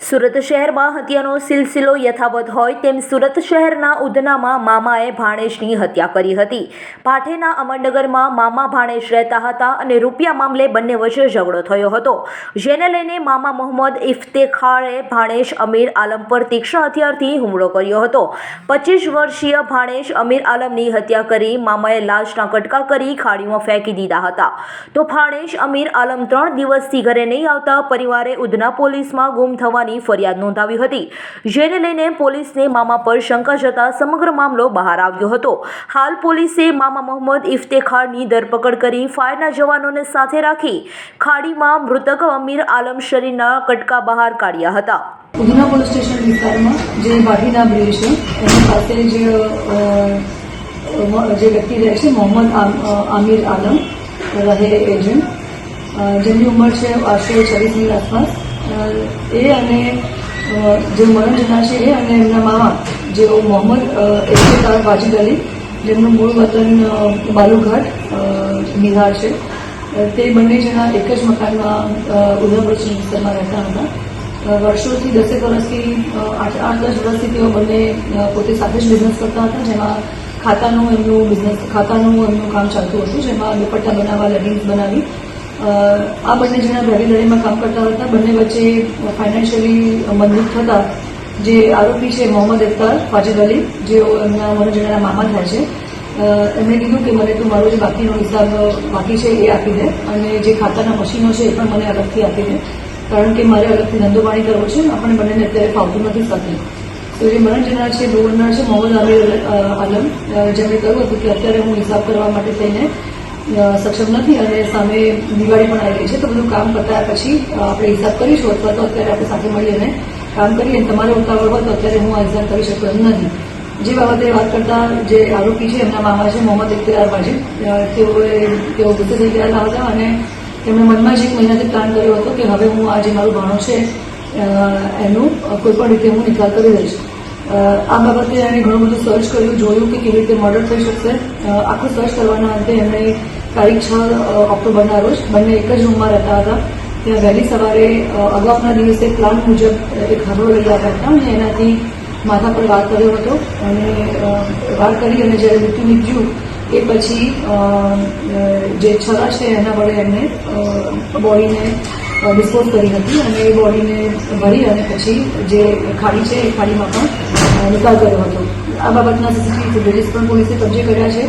સુરત શહેરમાં હત્યાનો સિલસિલો યથાવત હોય તેમ સુરત શહેરના ઉધનામાં મામાએ ભાણેશની હત્યા કરી હતી. પાઠેના અમરનગરમાં મામા ભાણેશ રહેતા હતા અને રૂપિયા મામલે બંને વચ્ચે ઝઘડો થયો હતો. જેને લઈને મામા મોહમ્મદ ઇફ્તેખારે ભાણેશ અમીર આલમ પર તીક્ષ્ણ હથિયારથી હુમલો કર્યો હતો. પચીસ વર્ષીય ભાણેશ અમીર આલમની હત્યા કરી મામાએ લાશના કટકા કરી ખાડીમાં ફેંકી દીધા હતા. તો ભાણેશ અમીર આલમ ત્રણ દિવસથી ઘરે નહીં આવતા પરિવારે ઉધના પોલીસમાં ગુમ થવાની ફરિયાદ નોંધાવી હતી. જેને લઈને પોલીસને મામા પર શંકા જતા સમગ્ર મામલો બહાર આવ્યો હતો. હાલ પોલીસે મામા મોહમ્મદ ઇફ્તેખારની ધરપકડ કરી ફાયરના જવાનોને સાથે રાખી ખાડીમાં મૃતક અમીર આલમ શરીરના કટકા બહાર કાઢ્યા હતા. ઉધના પોલીસ સ્ટેશન વિસ્તારમાં જે ભાટીના બ્રિજ છે એની પાસે જે જે વ્યક્તિ રહે છે, મોહમ્મદ આમિર આલમ રહે એજન્ટ જેમની ઉંમર છે આશરે છવ્વીસની આસપાસ. એ અને જે મરણ જનાર છે એ અને એમના મામા, જેઓ મોહમ્મદ એફતાર વાજિદ અલી, જેમનું મૂળ વતન બાલુઘાટ બિહાર છે. તે બંને જણા એક જ મકાનમાં સ્ટેશન વિસ્તારમાં રહેતા હતા. વર્ષોથી દસેક વર્ષથી આઠ આઠ, દસ વર્ષથી તેઓ બંને પોતે સાથે જ બિઝનેસ કરતા હતા, જેમાં ખાતાનું એમનું બિઝનેસ ખાતાનું એમનું કામ ચાલતું હતું, જેમાં દુપટ્ટા બનાવવા લેગિંગ્સ બનાવી આ બંને જણા ભેગી લડીમાં કામ કરતા હતા. બંને વચ્ચે ફાઇનાન્શિયલી મજબૂત થતા જે આરોપી છે મોહમ્મદ ઇફતાર ફાજિદ અલી જેઓ એમના મને જણાના મામા થાય છે. એમણે કીધું કે મને તું મારો જે બાકીનો હિસાબ બાકી છે એ આપી દે અને જે ખાતાના મશીનો છે એ પણ મને અલગથી આપી દે. કારણ કે મારે અલગથી ધંધો પાણી કરવો છે, આપણે બંનેને અત્યારે ફાવતું નથી સાથે. તો જે જનાર છે ગવર્નર છે મોહમ્મદ આમિર આલમ જેમણે કહ્યું હતું કે અત્યારે હું હિસાબ કરવા માટે થઈને સક્ષમ નથી અને સામે દિવાળી પણ આવી છે, તો બધું કામ કરતા પછી આપણે હિસાબ કરીશું અથવા તો અત્યારે આપણે સાથે મળીને કામ કરીએ અને તમારે ઉતાવળ હોય તો અત્યારે હું આ હિસાબ કરી શકું એમ નથી. જે બાબતે વાત કરતા જે આરોપી છે, એમના મામા છે, મોહમ્મદ ઇખ્તિયાર પાછી તેઓએ, તેઓ ગુસ્સે થઈ ગયેલા હતા અને તેમણે મનમાં જ એક મહિનાથી પ્લાન કર્યો હતો કે હવે હું આ જે મારું ભાણો છે એનું કોઈ પણ રીતે હું નિકાલ કરી દઈશ. આ બાબતે એણે ઘણું બધું સર્ચ કર્યું, જોયું કે કેવી રીતે મર્ડર થઈ શકશે. આખું સર્ચ કરવાના અંતે એમણે તારીખ છ ઓક્ટોબરના રોજ બંને એક જ રૂમમાં રહેતા હતા. ત્યાં વહેલી સવારે અગાઉના દિવસે પ્લાન મુજબ એક હરડો લઈ આવ્યા હતા અને એનાથી માથા પર વાર કર્યો હતો. અને વાર કરી અને જ્યારે મૃત્યુ નીપજ્યું, એ પછી જે છરા છે એના વડે એમને બોડીને ડિસ્પોઝ કરી હતી અને એ બોડીને ભરી અને પછી જે ખાડી છે એ ખાડીમાં પણ નિકાલ કર્યો હતો. આ બાબતના સીસીટીવી ફૂટેજીસ પણ પોલીસે કબજે કર્યા છે.